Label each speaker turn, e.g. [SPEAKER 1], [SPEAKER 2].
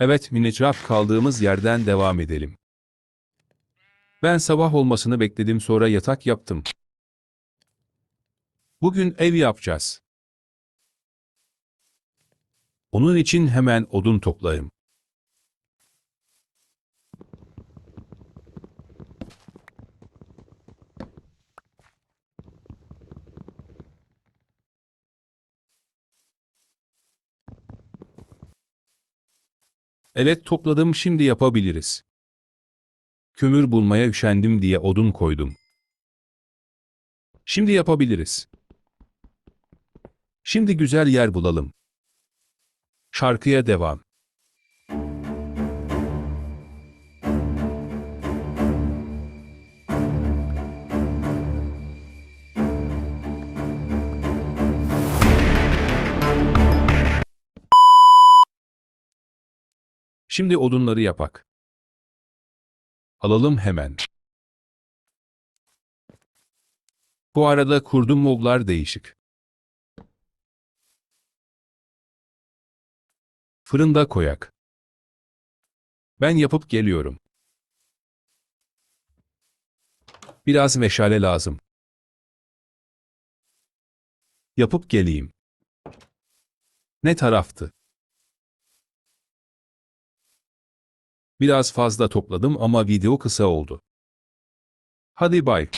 [SPEAKER 1] Evet minicraf kaldığımız yerden devam edelim. Ben sabah olmasını bekledim sonra yatak yaptım. Bugün ev yapacağız. Onun için hemen odun toplayayım. Evet topladım şimdi yapabiliriz. Kömür bulmaya üşendim diye odun koydum. Şimdi yapabiliriz. Şimdi güzel yer bulalım. Şarkıya devam. Şimdi odunları yapak. Alalım hemen. Bu arada kurdum moblar değişik. Fırında koyak. Ben yapıp geliyorum. Biraz meşale lazım. Yapıp geleyim. Ne taraftı? Biraz fazla topladım ama video kısa oldu. Hadi bay.